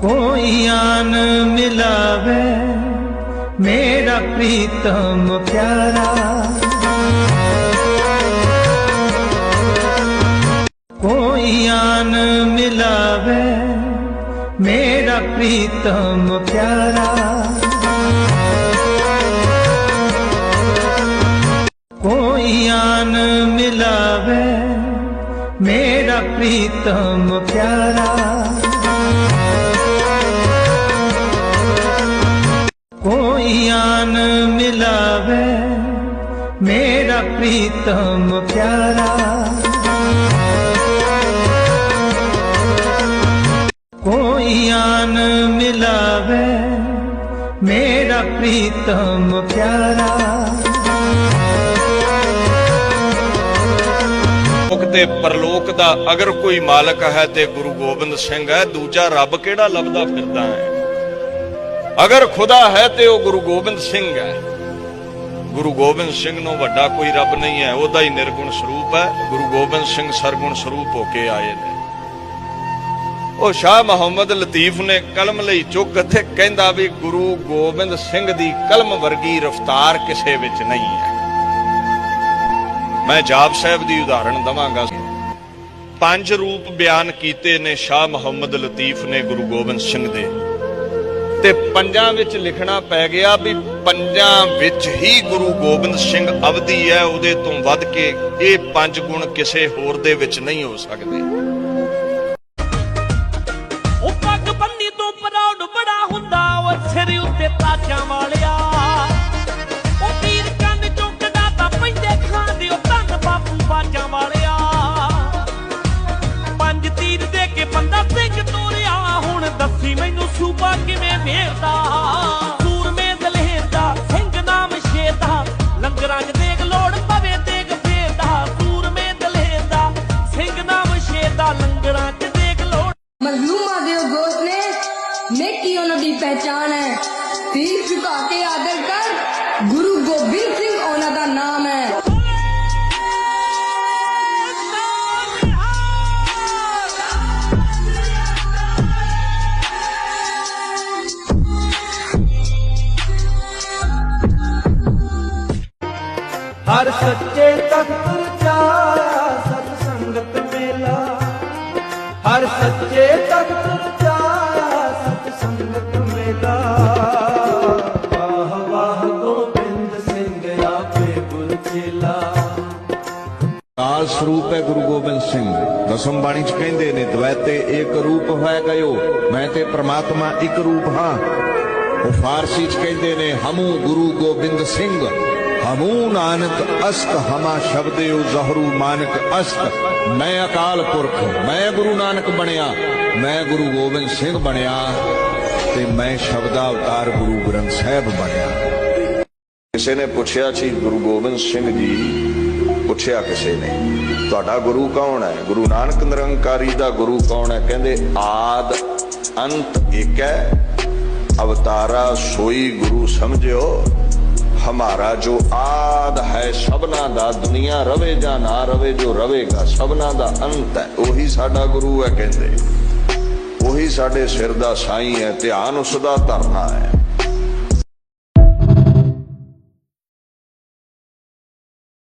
ਕੋਈ ਆਨ ਮਿਲਾਵੇ, ਮੇਰਾ ਪ੍ਰੀਤਮ ਪਿਆਰਾ। ਕੋਈ ਆਨ ਮਿਲਾਵੇ, ਮੇਰਾ ਪ੍ਰੀਤਮ ਪਿਆਰਾ। ਕੋਈ ਆਨ ਮਿਲਾਵੇ, ਮੇਰਾ ਪ੍ਰੀਤਮ ਪਿਆਰਾ। ਕੋਈ ਆਨ ਮਿਲਾਵੇ, ਮੇਰਾ ਪ੍ਰੀਤਮ ਪਿਆਰਾ। ਕੋਈ ਆਨ ਮਿਲਾਵੇ, ਮੇਰਾ ਪ੍ਰੀਤਮ ਪਿਆਰਾ। ਲੋਕ ਤੇ ਪਰਲੋਕ ਦਾ ਅਗਰ ਕੋਈ ਮਾਲਕ ਹੈ ਤੇ ਗੁਰੂ ਗੋਬਿੰਦ ਸਿੰਘ ਹੈ, ਦੂਜਾ ਰੱਬ ਕਿਹੜਾ ਲੱਭਦਾ ਫਿਰਦਾ ਹੈ? ਅਗਰ ਖੁਦਾ ਹੈ ਤੇ ਉਹ ਗੁਰੂ ਗੋਬਿੰਦ ਸਿੰਘ ਹੈ। ਗੁਰੂ ਗੋਬਿੰਦ ਸਿੰਘ ਨੂੰ ਵੱਡਾ ਕੋਈ ਰੱਬ ਨਹੀਂ ਹੈ, ਉਹਦਾ ਹੀ ਨਿਰਗੁਣ ਸਰੂਪ ਹੈ। ਗੁਰੂ ਗੋਬਿੰਦ ਸਿੰਘ ਸਰਗੁਣ ਸਰੂਪ ਹੋ ਕੇ ਆਏ ਨੇ। ਉਹ ਸ਼ਾਹ ਮੁਹੰਮਦ ਲਤੀਫ ਨੇ ਕਲਮ ਲਈ ਚੁੱਕ ਤੇ ਕਹਿੰਦਾ ਵੀ ਗੁਰੂ ਗੋਬਿੰਦ ਸਿੰਘ ਦੀ ਕਲਮ ਵਰਗੀ ਰਫਤਾਰ ਕਿਸੇ ਵਿੱਚ ਨਹੀਂ ਹੈ। ਮੈਂ ਜਾਪ ਸਾਹਿਬ ਦੀ ਉਦਾਹਰਣ ਦਵਾਂਗਾ। ਪੰਜ ਰੂਪ ਬਿਆਨ ਕੀਤੇ ਨੇ ਸ਼ਾਹ ਮੁਹੰਮਦ ਲਤੀਫ ਨੇ ਗੁਰੂ ਗੋਬਿੰਦ ਸਿੰਘ ਦੇ। ਤੇ ਪੰਜਾਂ ਵਿੱਚ ਲਿਖਣਾ ਪੈ ਗਿਆ ਵੀ ਪੰਜਾਂ ਵਿੱਚ ਹੀ ਗੁਰੂ ਗੋਬਿੰਦ ਸਿੰਘ ਅਵਧੀ ਹੈ, ਉਹਦੇ ਤੋਂ ਵੱਧ ਕੇ ਇਹ ਪੰਜ ਗੁਣ ਕਿਸੇ ਹੋਰ ਦੇ ਵਿੱਚ ਨਹੀਂ ਹੋ ਸਕਦੇ। ਉਹ ਪੱਗ ਬੰਨੀ ਤੋਂ ਪ੍ਰਾਊਡ ਬੜਾ ਹੁੰਦਾ, ਉਹ ਸਿਰ ਉੱਤੇ ਤਾਜਾਂ ਵਾਲਿਆ ਸੂਬਾ ਕਿਵੇਂ ਵੇਰਦਾ ਸੂਰਮੇ ਦਲਹਿਰਦਾ ਸਿੰਘ ਨਾਮ ਸ਼ੇਰਦਾ ਲੰਗਰਾਂ 'ਚ ਦੇਖ ਲੋੜ ਪਵੇ ਦੇਖ ਫੇਰਦਾ। ਸੂਰਮੇ ਦਲਹਿਰਦਾ ਸਿੰਘ ਨਾਮ ਸ਼ੇਰਦਾ ਲੰਗਰਾਂ 'ਚ ਦੇਖ ਲੋੜ। ਮਜ਼ਲੂਮਾਂ ਦੇ ਗੋਤ ਨੇ, ਨੇਕੀ ਉਹਨਾਂ ਦੀ ਪਹਿਚਾਨ ਹੈ। ਸਿਰ ਝੁਕਾ ਕੇ ਆਦਰ ਕਰ, ਗੁਰੂ ਗੋਬਿੰਦ ਸਿੰਘ ਹਰ ਸੱਚੇ ਤਖਤ ਰਚਾਇਆ ਸਤ ਸੰਗਤ ਮੇਲਾ। ਹਰ ਸੱਚੇ ਤਖਤ ਰਚਾਇਆ ਸਤ ਸੰਗਤ ਮੇਲਾ। ਵਾਹ ਵਾਹ, ਗੋਬਿੰਦ ਸਿੰਘ, ਆਪੇ ਗੁਰ ਚੇਲਾ। ਕਾਲ ਸਰੂਪ ਹੈ ਗੁਰੂ ਗੋਬਿੰਦ ਸਿੰਘ। ਦਸਮ ਬਾਣੀ ਚ ਕਹਿੰਦੇ ਨੇ, ਦਵੈਤੇ ਇੱਕ ਰੂਪ ਹੋਇ ਗਇਓ, ਮੈਂ ਤੇ ਪ੍ਰਮਾਤਮਾ ਇੱਕ ਰੂਪ ਹਾਂ। ਉਹ ਫਾਰਸੀ ਚ ਕਹਿੰਦੇ ਨੇ, ਹਮੂ ਗੁਰੂ ਗੋਬਿੰਦ ਸਿੰਘ। ਹਮੂ ਨਾਨਕ ਅਸਤ ਹਮਾ ਸ਼ਬਦਿਓ ਜ਼ਹਰੂ ਮਾਨਕ ਅਸਤ। ਮੈਂ ਅਕਾਲ ਪੁਰਖ, ਮੈਂ ਗੁਰੂ ਨਾਨਕ ਬਣਿਆ, ਮੈਂ ਗੁਰੂ ਗੋਬਿੰਦ ਸਿੰਘ ਬਣਿਆ ਤੇ ਮੈਂ ਸ਼ਬਦਾ ਅਵਤਾਰ ਗੁਰੂ ਗ੍ਰੰਥ ਸਾਹਿਬ ਬਣਿਆ। ਕਿਸੇ ਨੇ ਪੁੱਛਿਆ ਸੀ, ਗੁਰੂ ਗੋਬਿੰਦ ਸਿੰਘ ਜੀ, ਪੁੱਛਿਆ ਕਿਸੇ ਨੇ, ਤੁਹਾਡਾ ਗੁਰੂ ਕੌਣ ਹੈ? ਗੁਰੂ ਨਾਨਕ ਨਿਰੰਕਾਰੀ ਦਾ ਗੁਰੂ ਕੌਣ ਹੈ? ਕਹਿੰਦੇ, ਆਦ ਅੰਤ ਇੱਕ ਹੈ ਅਵਤਾਰਾ ਸੋਈ ਗੁਰੂ ਸਮਝਿਓ। ਹਮਾਰਾ ਜੋ ਆਦ ਹੈ ਸਭਨਾ ਦਾ ਦੁਨੀਆ ਰਵੇ ਜਾਂ ਨਾ ਰਵੇ ਜੋ ਰਵੇਗਾ ਸਭਨਾ ਦਾ ਅੰਤ ਹੈ ਉਹੀ ਸਾਡਾ ਗੁਰੂ ਹੈ ਕਹਿੰਦੇ ਉਹੀ ਸਾਡੇ ਸਿਰ ਦਾ ਸਾਈਂ ਹੈ ਧਿਆਨ ਉਸ ਦਾ ਧਰਨਾ ਹੈ